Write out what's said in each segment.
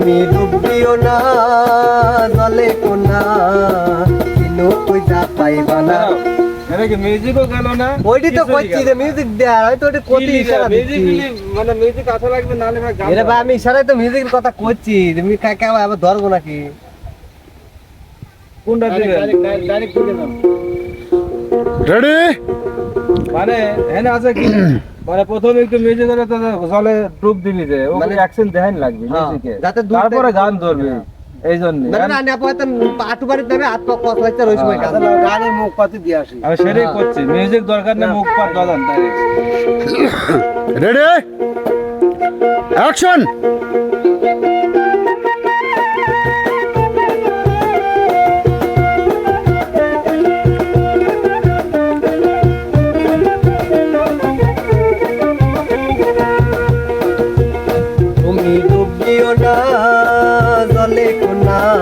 তুমি ডুবিও না জলে কোনা কিনো কইজা পাইবা না। মিউজিকও গেল না? ওইটি তো কইছি যে মিউজিক দেয়া আমি তো ওটি কতি ইশারা দিচ্ছি। মানে মিউজিক আসা লাগবে নাহলে ভাই এরে ভাই আমি ইশারায় তো মিউজিকের কথা কইছি তুমি কাকে আবার ধরবো নাকি? কোনটা দিবেন রেডি মানে এখানে আছে কি? মানে প্রথমে একটু মিউজিক হলে তো জলে ডুব দিবি যে ওখানে মানে- অ্যাকশন দেখান লাগবে হ্যাঁ, মিউজিকে যাতে তারপরে গান ধরবে এই জন্য না না না পয়তা আটু বাড়ি দেবে হাত পা কত হইতে ওই সময় গান হ্যাঁ। গানের মুখ পাতি দিয়ে আসি। আমি সেটাই হ্যাঁ। করছি। মিউজিক দরকার নেই মুখ পাত তাই। রেডি অ্যাকশন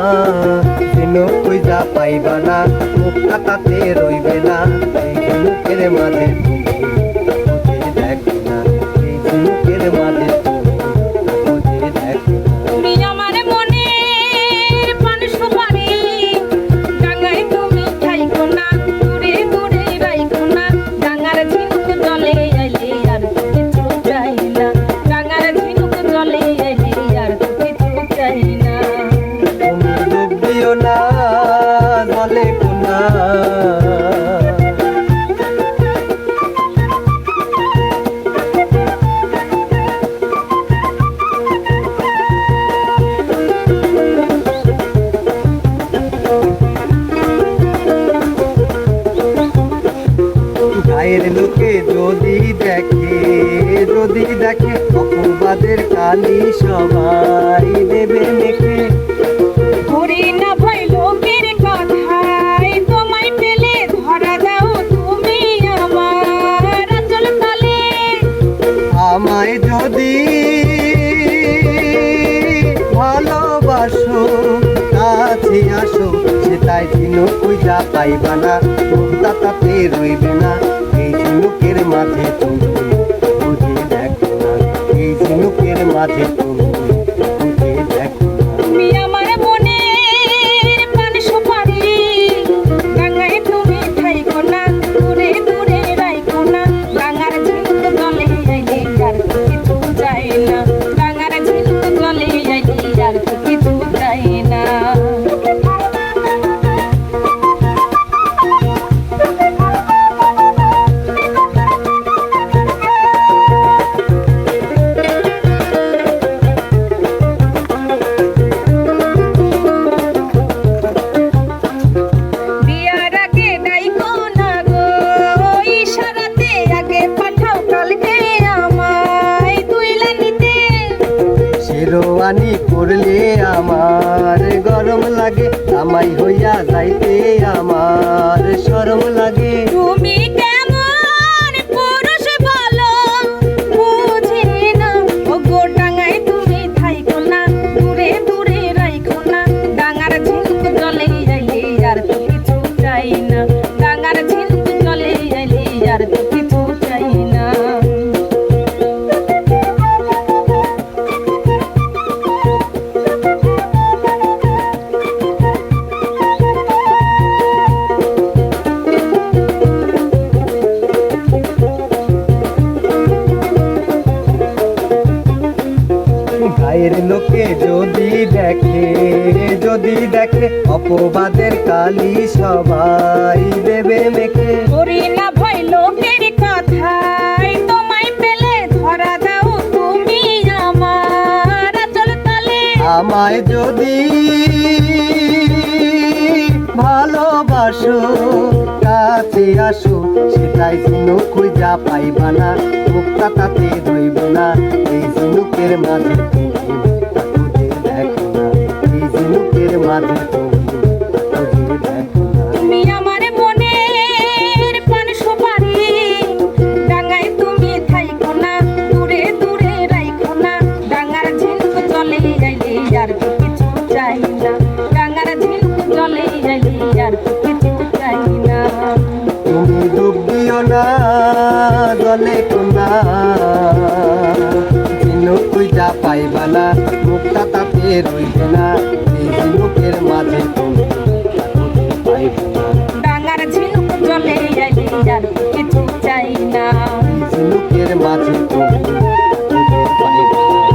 কোনা পূজা পাইবা না মুখ কাটাতে রইবে না মুখের মাঝে গায়ের লোকে যদি দেখে যদি দেখে অপবাদের কালি সবাই দেবে মেখে। করি না ভয় লোকের কথায় তোমায় পেলে ধরা দাও তুমি আমার আচল তলে। আমায় যদি ভালোবাসো কাছে আসো সেটাই ঝিনুক কইজা পাইবা না মুক্তা তাতে রইবে না। ঝিনুকের মাঝে তুমি বুঝে দেখো না এই ঝিনুকের মাঝে তুমি লাগে আমাই হইয়া যাইতে আমার শরম লাগে। গায়ের লোকে যদি দেখে যদি দেখে অপবাদের কালি সবাই দেবে মেখে। করি না ভয় লোকের কথায় তোমায় পেলে ধরা দাও তুমি আমার আচল তলে। আমায় যদি ভালোবাসো কাছে আসো সেটাই ঝিনুক খুঁজা পাইবা না। মুক্তা তাতে রইব না এই ঝিনুকের মাঝে পাইবা না মুখটা তাতে রইবে না। এই ঝিনুকের মাঝে তুমি পাইবে না। ডাঙার ঝিনুক জলে আর কিছু চাই না। ঝিনুকের মাঝে তুমি পাইবে না।